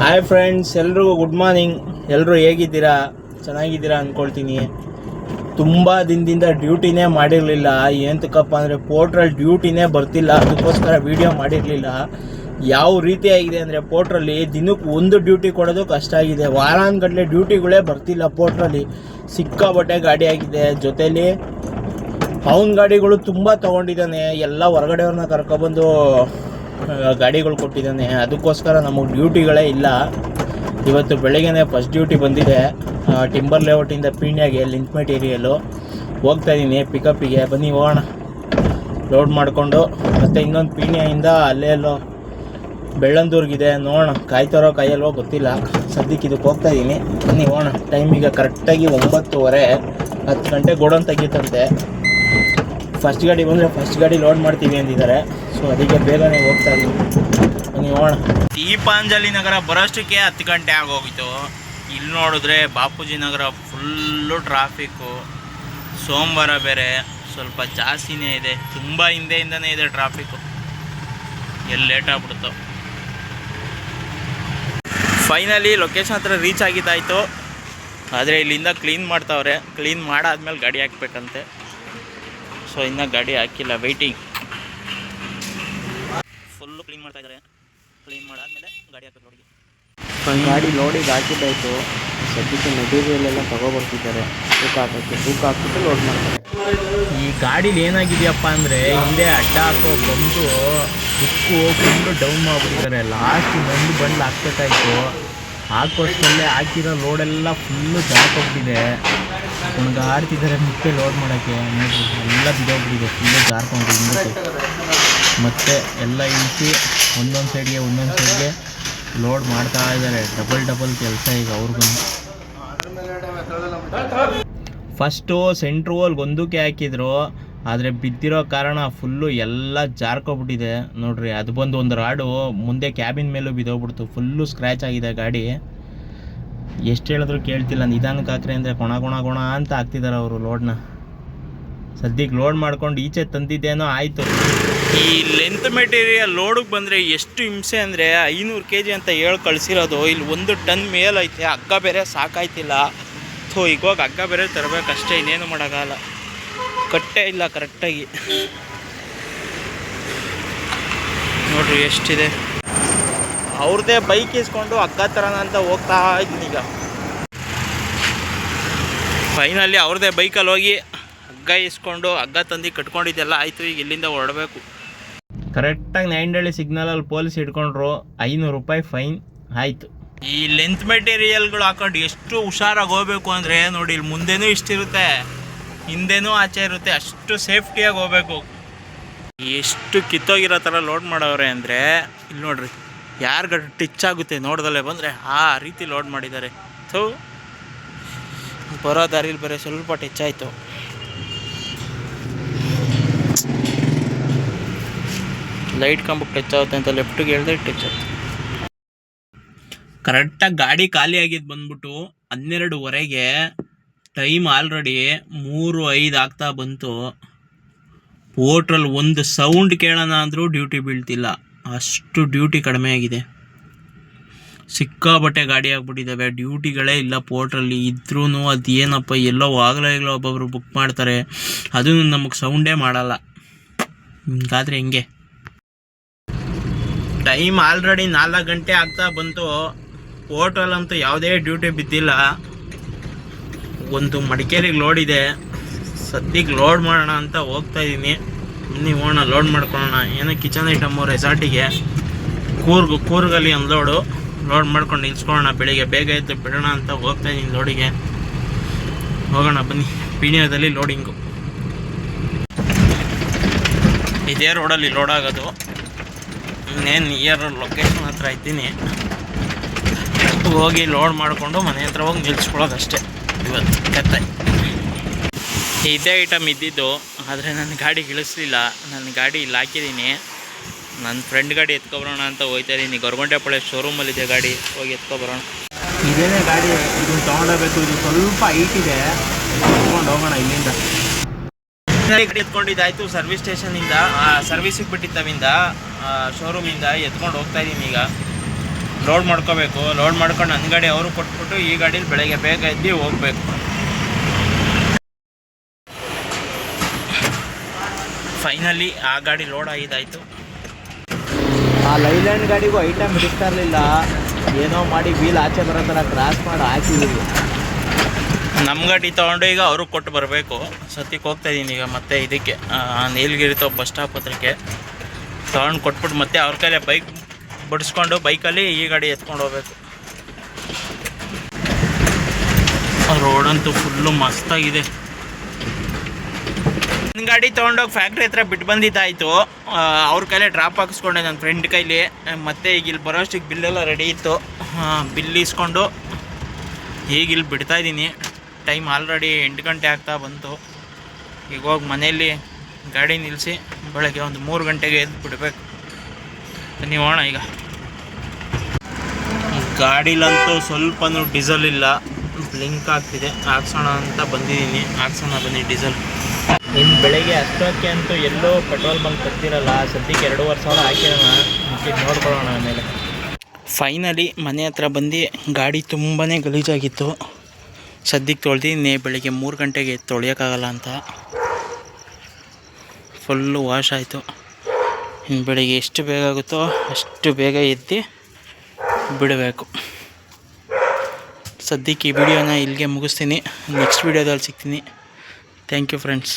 Hi friends ಎಲ್ರಿಗೂ good morning ಎಲ್ಲರೂ ಹೇಗಿದ್ದೀರಾ? ಚೆನ್ನಾಗಿದ್ದೀರಾ ಅಂದ್ಕೊಳ್ತೀನಿ ತುಂಬ ದಿನದಿಂದ ಡ್ಯೂಟಿನೇ ಮಾಡಿರಲಿಲ್ಲ. ಏನಂತಕ್ಕಪ್ಪ ಅಂದರೆ ಪೋರ್ಟ್ರಲ್ಲಿ ಡ್ಯೂಟಿನೇ ಬರ್ತಿಲ್ಲ. ಅದಕ್ಕೋಸ್ಕರ ವೀಡಿಯೋ ಮಾಡಿರಲಿಲ್ಲ. ಯಾವ ರೀತಿಯಾಗಿದೆ ಅಂದರೆ ಪೋರ್ಟ್ರಲ್ಲಿ ದಿನಕ್ಕೆ ಒಂದು ಡ್ಯೂಟಿ ಕೊಡೋದು ಕಷ್ಟ ಆಗಿದೆ. ವಾರಾನ್ಗಟ್ಟಲೆ ಡ್ಯೂಟಿಗಳೇ ಬರ್ತಿಲ್ಲ ಪೋರ್ಟ್ರಲ್ಲಿ ಸಿಕ್ಕಾಬಟ್ಟೆ ಗಾಡಿ ಆಗಿದೆ. ಜೊತೇಲಿ ಅವನ ಗಾಡಿಗಳು ತುಂಬ ತೊಗೊಂಡಿದ್ದಾನೆ. ಎಲ್ಲ ಹೊರಗಡೆಯವ್ರನ್ನ ಕರ್ಕೊಬಂದು ಗಾಡಿಗಳು ಕೊಟ್ಟಿದ್ದಾನೆ. ಅದಕ್ಕೋಸ್ಕರ ನಮಗೆ ಡ್ಯೂಟಿಗಳೇ ಇಲ್ಲ. ಇವತ್ತು ಬೆಳಗ್ಗೆನೇ ಫಸ್ಟ್ ಡ್ಯೂಟಿ ಬಂದಿದೆ. ಟಿಂಬರ್ ಲೇಔಟಿಂದ ಪೀಣ್ಯಾಗೆ ಲಿಂಕ್ ಮೆಟೀರಿಯಲು ಹೋಗ್ತಾ ಇದ್ದೀನಿ ಪಿಕಪ್ಪಿಗೆ ಬನ್ನಿ, ಹೋಗೋಣ. ಲೋಡ್ ಮಾಡಿಕೊಂಡು. ಮತ್ತು ಇನ್ನೊಂದು ಪೀಣ್ಯದಿಂದ ಅಲ್ಲೇ ಎಲ್ಲೋ ಬೆಳ್ಳಂದೂರ್ಗಿದೆ. ನೋಡೋಣ, ಕಾಯ್ತಾರೋ ಕಾಯಲ್ವೋ ಗೊತ್ತಿಲ್ಲ. ಸದ್ಯಕ್ಕೆ ಇದಕ್ಕೆ ಹೋಗ್ತಾ ಇದ್ದೀನಿ ಬನ್ನಿ, ಹೋಗೋಣ. ಟೈಮ್ ಈಗ ಕರೆಕ್ಟಾಗಿ ಒಂಬತ್ತುವರೆ. ಹತ್ತು ಗಂಟೆ ಗೋಡನ್ ತೆಗೀತಂತೆ. ಫಸ್ಟ್ ಗಾಡಿ ಬಂದರೆ ಫಸ್ಟ್ ಗಾಡಿ ಲೋಡ್ ಮಾಡ್ತೀವಿ ಅಂದಿದ್ದಾರೆ. ಸೊ ಅದಕ್ಕೆ ಬೇಗನೆ ಹೋಗ್ತಾ ಇದ್ದೀವಿ ನೋಡೋಣ ದೀಪಾಂಜಲಿ ನಗರ ಬರೋಷ್ಟಕ್ಕೆ ಹತ್ತು ಗಂಟೆ ಆಗೋಗಿತ್ತು. ಇಲ್ಲಿ ನೋಡಿದ್ರೆ ಬಾಪೂಜಿ ನಗರ ಫುಲ್ಲು ಟ್ರಾಫಿಕ್ಕು ಸೋಮವಾರ ಬೇರೆ ಸ್ವಲ್ಪ ಜಾಸ್ತಿನೇ ಇದೆ. ತುಂಬ ಹಿಂದೆಯಿಂದನೇ ಇದೆ ಟ್ರಾಫಿಕ್ಕು ಎಲ್ಲಿ ಲೇಟ್ ಆಗ್ಬಿಡ್ತು ಫೈನಲಿ ಲೊಕೇಶನ್ ಹತ್ರ ರೀಚ್ ಆಗಿದ್ದಾಯಿತು. ಆದರೆ ಇಲ್ಲಿಂದ ಕ್ಲೀನ್ ಮಾಡ್ತಾವ್ರೆ. ಕ್ಲೀನ್ ಮಾಡಾದ್ಮೇಲೆ ಗಾಡಿ ಹಾಕ್ಬೇಕಂತೆ. ಸೊ ಇನ್ನೂ ಗಾಡಿ ಹಾಕಿಲ್ಲ ವೆಯ್ಟಿಂಗ್ ಫುಲ್ಲು ಕ್ಲೀನ್ ಮಾಡ್ತಾ ಇದ್ದಾರೆ. ಕ್ಲೀನ್ ಮಾಡಾದ್ಮೇಲೆ ಗಾಡಿ ಹಾಕೋದು ನೋಡಿ. ಗಾಡಿ ಲೋಡಿಗೆ ಹಾಕಿದ್ದಾಯ್ತು. ಸದ್ಯಕ್ಕೆ ಮೆಟೀರಿಯಲ್ ಎಲ್ಲ ತಗೊಬರ್ತಿದ್ದಾರೆ. ತೂಕ ಹಾಕೋಕ್ಕೆ ತೂಕ ಹಾಕ್ಬಿಟ್ಟು ಲೋಡ್ ಮಾಡ್ತಾರೆ. ಈ ಗಾಡೀಲಿ ಏನಾಗಿದೆಯಪ್ಪ ಅಂದರೆ ಹಿಂದೆ ಅಡ್ಡ ಹಾಕೋ ಬಂದು ಉಕ್ಕು ಹೋಗ್ಬಿಟ್ಟು ಡೌನ್ ಮಾಡಿಬಿಟ್ಟಿದ್ದಾರೆ ಲಾಸ್ಟ್ ಬಂದು ಬಂದು ಹಾಕ್ಬೇಕಾಯ್ತು. ಹಾಕೋಷ್ಟಲ್ಲೇ ಹಾಕಿರೋ ಲೋಡೆಲ್ಲ ಫುಲ್ಲು ಜಾರ್ಕೋಗ್ಬಿಟ್ಟಿದೆ ಆಡ್ತಿದ್ದಾರೆ ಮತ್ತೆ ಲೋಡ್ ಮಾಡೋಕ್ಕೆ. ಎಲ್ಲ ಬಿದ್ದೋಗ್ಬಿಟ್ಟಿದೆ ಫುಲ್ಲು ಜಾರ್ಕೊಂಡು ಹಿಂದಕ್ಕೆ. ಮತ್ತೆ ಎಲ್ಲ ಇಳಿಸಿ ಒಂದೊಂದು ಸೈಡ್ಗೆ ಒಂದೊಂದು ಸೈಡ್ಗೆ ಲೋಡ್ ಮಾಡ್ತಾ ಇದ್ದಾರೆ ಡಬಲ್ ಡಬಲ್ ಕೆಲಸ ಈಗ ಅವ್ರಿಗೂ ಫಸ್ಟು ಸೆಂಟ್ರ್ ಹೋಲ್ಗೆ ಒಂದಕ್ಕೆ ಹಾಕಿದ್ರು. ಆದರೆ ಬಿದ್ದಿರೋ ಕಾರಣ ಫುಲ್ಲು ಎಲ್ಲ ಜಾರ್ಕೊಬಿಟ್ಟಿದೆ. ನೋಡ್ರಿ, ಅದು ಬಂದು ಒಂದು ರಾಡು ಮುಂದೆ ಕ್ಯಾಬಿನ್ ಮೇಲೂ ಬಿದ್ದೋಗ್ಬಿಡ್ತು. ಫುಲ್ಲು ಸ್ಕ್ರ್ಯಾಚ್ ಆಗಿದೆ ಗಾಡಿ. ಎಷ್ಟು ಹೇಳಿದ್ರು ಕೇಳ್ತಿಲ್ಲ. ನಿಧಾನಕ್ಕೆ ಹಾಕ್ರಿ ಅಂದರೆ ಕೊಣ ಕೊಣ ಕೊಣ ಅಂತ ಹಾಕ್ತಿದ್ದಾರೆ ಅವರು ಲೋಡ್ನ ಸದ್ಯಕ್ಕೆ ಲೋಡ್ ಮಾಡ್ಕೊಂಡು ಈಚೆ ತಂದಿದ್ದೇನೋ ಆಯಿತು. ಈ ಲೆಂತ್ ಮೆಟೀರಿಯಲ್ ಲೋಡಿಗೆ ಬಂದರೆ ಎಷ್ಟು ಹಿಂಸೆ ಅಂದರೆ ಐನೂರು ಕೆ ಜಿ ಅಂತ ಹೇಳಿ ಕಳಿಸಿರೋದು. ಇಲ್ಲಿ ಒಂದು ಟನ್ ಮೇಲೈತೆ. ಹಗ್ಗ ಬೇರೆ ಸಾಕಾಯ್ತಿಲ್ಲ. ಥೋ ಈಗ ಹೋಗಿ ಹಗ್ಗ ಬೇರೆ ತರಬೇಕಷ್ಟೇ. ಇನ್ನೇನು ಮಾಡೋಕ್ಕಾಗಲ್ಲ. ಕಟ್ಟೆ ಇಲ್ಲ ಕರೆಕ್ಟಾಗಿ ನೋಡ್ರಿ ಎಷ್ಟಿದೆ. ಅವ್ರದ್ದೇ ಬೈಕ್ ಇಸ್ಕೊಂಡು ಅಕ್ಕ ತರೋಣ ಅಂತ ಹೋಗ್ತಾ ಈಗ. ಫೈನಲಿ ಅವ್ರದ್ದೇ ಬೈಕಲ್ಲಿ ಹೋಗಿ ಹಗ್ಗ ಇಸ್ಕೊಂಡು ಹಗ್ಗ ತಂದು ಕಟ್ಕೊಂಡಿದ್ದೆಲ್ಲ ಆಯಿತು, ಈಗ ಇಲ್ಲಿಂದ ಹೊರಡಬೇಕು. ಕರೆಕ್ಟಾಗಿ ನೈಂಡಳ್ಳಿ ಸಿಗ್ನಲಲ್ಲಿ ಪೊಲೀಸ್ ಹಿಡ್ಕೊಂಡ್ರು, ಐನೂರು ರೂಪಾಯಿ ಫೈನ್ ಆಯಿತು. ಈ ಲೆಂತ್ ಮೆಟೀರಿಯಲ್ಗಳು ಹಾಕೊಂಡು ಎಷ್ಟು ಹುಷಾರಾಗಿ ಹೋಗ್ಬೇಕು ಅಂದರೆ ನೋಡಿ, ಇಲ್ಲಿ ಮುಂದೆನೂ ಇಷ್ಟಿರುತ್ತೆ. ಹಿಂದೆನೂ ಆಚೆ ಇರುತ್ತೆ. ಅಷ್ಟು ಸೇಫ್ಟಿಯಾಗಿ ಹೋಗ್ಬೇಕು. ಎಷ್ಟು ಕಿತ್ತೋಗಿರೋ ಥರ ಲೋಡ್ ಮಾಡವ್ರೆ ಅಂದರೆ ಇಲ್ಲಿ ನೋಡ್ರಿ ಯಾರಿಗ ಟಿಚ್ ಆಗುತ್ತೆ ನೋಡ್ದಲ್ಲೇ ಬಂದರೆ ಆ ರೀತಿ ಲೋಡ್ ಮಾಡಿದ್ದಾರೆ. ಥೂ ಬರೋ ದಾರಿಲಿ ಬರೀ ಸ್ವಲ್ಪ ಟಿಚ್ ಆಯಿತು. ಲೈಟ್ ಕಂಬಕ್ಕೆ ಟಚ್ ಆಗುತ್ತೆ ಅಂತ ಲೆಫ್ಟಿಗೆ ಹೇಳಿದ್ರೆ ಟಚ್ ಆಯ್ತು. ಕರೆಕ್ಟಾಗಿ ಗಾಡಿ ಖಾಲಿ ಆಗಿದ್ದು ಬಂದ್ಬಿಟ್ಟು ಹನ್ನೆರಡುವರೆಗೆ ಟೈಮ್ ಆಲ್ರೆಡಿ ಮೂರು ಐದು ಆಗ್ತಾ ಬಂತು. ಪೋರ್ಟ್ರಲ್ಲಿ ಒಂದು ಸೌಂಡ್ ಕೇಳೋಣ ಅಂದರೂ ಡ್ಯೂಟಿ ಬೀಳ್ತಿಲ್ಲ. ಅಷ್ಟು ಡ್ಯೂಟಿ ಕಡಿಮೆ ಆಗಿದೆ. ಸಿಕ್ಕಾಬಟ್ಟೆ ಗಾಡಿ ಆಗ್ಬಿಟ್ಟಿದ್ದಾವೆ ಡ್ಯೂಟಿಗಳೇ ಇಲ್ಲ ಪೋರ್ಟ್ರಲ್ಲಿ ಇದ್ರೂ ಅದೇನಪ್ಪ, ಎಲ್ಲೋ ಆಗಲೇ ಇಲ್ಲ ಒಬ್ಬೊಬ್ರು ಬುಕ್ ಮಾಡ್ತಾರೆ. ಅದೂ ನಮಗೆ ಸೌಂಡೇ ಮಾಡಲ್ಲ. ಹಿಂಗಾದರೆ ಹೆಂಗೆ? ಟೈಮ್ ಆಲ್ರೆಡಿ ನಾಲ್ಕು ಗಂಟೆ ಆಗ್ತಾ ಬಂತು. ಹೋಟೆಲಂತೂ ಯಾವುದೇ ಡ್ಯೂಟಿ ಬಿದ್ದಿಲ್ಲ. ಒಂದು ಮಡಿಕೇರಿಗೆ ಲೋಡ್ ಇದೆ. ಸದ್ಯಕ್ಕೆ ಲೋಡ್ ಮಾಡೋಣ ಅಂತ ಹೋಗ್ತಾ ಇದ್ದೀನಿ ಬನ್ನಿ, ಹೋಗೋಣ ಲೋಡ್ ಮಾಡ್ಕೊಳ್ಳೋಣ. ಏನೋ ಕಿಚನ್ ಐಟಮು ರೆಸಾರ್ಟಿಗೆ ಕೂರ್ಗು, ಕೂರ್ಗಲ್ಲಿ ಒಂದು ಲೋಡು ಲೋಡ್ ಮಾಡ್ಕೊಂಡು ನಿಲ್ಸ್ಕೊಳ್ಳೋಣ ಬೆಳಿಗ್ಗೆ. ಬೇಗ ಎದ್ದು ಬಿಡೋಣ ಅಂತ ಹೋಗ್ತಾ ಇದ್ದೀನಿ ಲೋಡಿಗೆ ಹೋಗೋಣ, ಬನ್ನಿ. ಪೀಣ್ಯದಲ್ಲಿ ಲೋಡಿಂಗು ಇದೇ ರೋಡಲ್ಲಿ ಲೋಡ್ ಆಗೋದು. ಇನ್ನೇನು ನಿಯರ್ ಲೊಕೇಶನ್ ಹತ್ರ ಇದ್ದೀನಿ. ಹೋಗಿ ಲೋಡ್ ಮಾಡಿಕೊಂಡು ಮನೆ ಹತ್ರ ಹೋಗಿ ನಿಲ್ಸ್ಕೊಳ್ಳೋದು ಅಷ್ಟೇ ಇವತ್ತು ಇದೇ ಐಟಮ್ ಇದ್ದಿದ್ದು ಆದರೆ ನನ್ನ ಗಾಡಿ ಇಳಿಸ್ಲಿಲ್ಲ. ನನ್ನ ಗಾಡಿ ಇಲ್ಲಿ ಹಾಕಿದ್ದೀನಿ ನನ್ನ ಫ್ರೆಂಡ್ ಗಾಡಿ ಎತ್ಕೊಬರೋಣ ಅಂತ ಹೋಗ್ತಾ ಇದ್ದೀನಿ ಅಲ್ಲಿ ಶೋರೂಮಲ್ಲಿದೆ ಗಾಡಿ ಹೋಗಿ ಎತ್ಕೊಬರೋಣ. ಇದೇನೆ ಗಾಡಿ ಇದನ್ನು ತೊಗೊಂಡೋಗ್ಬೇಕು ಇದು ಸ್ವಲ್ಪ ಹೈಟ್ ಇದೆ. ಎತ್ಕೊಂಡು ಹೋಗೋಣ ಇಲ್ಲಿಂದ. ಗಾಡಿ ಎತ್ಕೊಂಡಿದ್ದಾಯ್ತು ಸರ್ವಿಸ್ ಸ್ಟೇಷನಿಂದ ಸರ್ವಿಸಿಗೆ ಬಿಟ್ಟಿದ್ದವಿಂದ ಶೋರೂಮಿಂದ ಎತ್ಕೊಂಡು ಹೋಗ್ತಾ ಇದ್ದೀನಿ ಈಗ. ಲೋಡ್ ಮಾಡ್ಕೋಬೇಕು ಲೋಡ್ ಮಾಡ್ಕೊಂಡು ನನ್ನ ಗಾಡಿ ಅವರು ಕೊಟ್ಬಿಟ್ಟು ಈ ಗಾಡೀಲಿ ಬೆಳಗ್ಗೆ ಬೇಗ ಎದ್ದು ಹೋಗ್ಬೇಕು. ಫೈನಲಿ ಆ ಗಾಡಿ ಲೋಡ್ ಆಗಿದ್ದಾಯಿತು. ಆ ಲೈಲ್ಯಾಂಡ್ ಗಾಡಿಗೂ ಐಟಮ್ ಹಿಡಿಸ್ತಾ ಇರಲಿಲ್ಲ. ಏನೋ ಮಾಡಿ ವೀಲ್ ಆಚೆ ಬರೋ ಥರ ಕ್ರಾಸ್ ಮಾಡಿ ಹಾಕಿದ್ದೀವಿ ನಮ್ಮ ಗಾಡಿ ತೊಗೊಂಡು ಈಗ ಅವ್ರಿಗೆ ಕೊಟ್ಟು ಬರಬೇಕು. ಸತ್ಯಕ್ಕೆ ಹೋಗ್ತಾ ಇದ್ದೀನಿ ಈಗ ಮತ್ತೆ ಇದಕ್ಕೆ. ನೀಲಗಿರಿ ತೋ ಬಸ್ ಸ್ಟಾಪ್ ಹತ್ರಕ್ಕೆ. ತೊಗೊಂಡು ಕೊಟ್ಬಿಟ್ಟು ಮತ್ತೆ ಅವ್ರ ಕೈಲೇ ಬೈಕ್ ಬಡಿಸ್ಕೊಂಡು ಬೈಕಲ್ಲಿ ಈ ಗಾಡಿ ಎತ್ಕೊಂಡು ಹೋಗ್ಬೇಕು. ರೋಡಂತೂ ಫುಲ್ಲು ಮಸ್ತಾಗಿದೆ. ನನ್ನ ಗಾಡಿ ತೊಗೊಂಡೋಗಿ ಫ್ಯಾಕ್ಟ್ರಿ ಹತ್ರ ಬಿಟ್ಟು ಬಂದಿದ್ದಾಯಿತು. ಅವ್ರ ಕೈಲೇ ಡ್ರಾಪ್ ಹಾಕಿಸ್ಕೊಂಡೆ ನನ್ನ ಫ್ರೆಂಡ್ ಕೈಲಿ. ಮತ್ತೆ ಈಗ ಇಲ್ಲಿ ಬರೋಷ್ಟಿಗೆ ಬಿಲ್ಲೆಲ್ಲ ರೆಡಿ ಇತ್ತು. ಬಿಲ್ ಇಸ್ಕೊಂಡು ಈಗ ಇಲ್ಲಿ ಬಿಡ್ತಾ ಇದ್ದೀನಿ. ಟೈಮ್ ಆಲ್ರೆಡಿ ಎಂಟು ಗಂಟೆ ಆಗ್ತಾ ಬಂತು. ಈಗ ಹೋಗಿ ಮನೆಯಲ್ಲಿ ಗಾಡಿ ನಿಲ್ಲಿಸಿ ಬೆಳಗ್ಗೆ ಒಂದು ಮೂರು ಗಂಟೆಗೆ ಎದ್ದು ಬಿಡಬೇಕು ನೀವು ಹೋಣ ಈಗ. ಗಾಡಿಲಂತೂ ಸ್ವಲ್ಪನೂ ಡೀಸೆಲ್ ಇಲ್ಲ. ಬ್ಲಿಂಕ್ ಆಗ್ತಿದೆ. ಹಾಕ್ಸೋಣ ಅಂತ ಬಂದಿದ್ದೀನಿ. ಹಾಕ್ಸೋಣ ಬನ್ನಿ ಡೀಸೆಲ್. ಇನ್ನು ಬೆಳಗ್ಗೆ ಅಷ್ಟೊಕ್ಕೆ ಅಂತೂ ಎಲ್ಲೋ ಪೆಟ್ರೋಲ್ ಬಂಕ್ ತರ್ತಿರಲ್ಲ ಸದ್ಯಕ್ಕೆ ಎರಡೂವರೆ ಸಾವಿರ ಹಾಕಿರೋಣ. ನೋಡ್ಕೊಳ್ಳೋಣ ಆಮೇಲೆ. ಫೈನಲಿ ಮನೆ ಹತ್ರ ಬಂದು ಗಾಡಿ ತುಂಬಾ ಗಲೀಜಾಗಿತ್ತು. ಸದ್ಯಕ್ಕೆ ತೊಳೆದಿದ್ದೀನಿ. ಬೆಳಗ್ಗೆ ಮೂರು ಗಂಟೆಗೆ ತೊಳೆಯೋಕ್ಕಾಗಲ್ಲ ಅಂತ. ಫುಲ್ಲು ವಾಶ್ ಆಯಿತು. ಇನ್ನು ಬೆಳಗ್ಗೆ ಎಷ್ಟು ಬೇಗ ಆಗುತ್ತೋ ಅಷ್ಟು ಬೇಗ ಎದ್ದು ಬಿಡಬೇಕು. ಸದ್ಯಕ್ಕೆ ಈ ವಿಡಿಯೋನ ಇಲ್ಲಿಗೆ ಮುಗಿಸ್ತೀನಿ. ನೆಕ್ಸ್ಟ್ ವಿಡಿಯೋದಲ್ಲಿ ಸಿಗ್ತೀನಿ. Thank you friends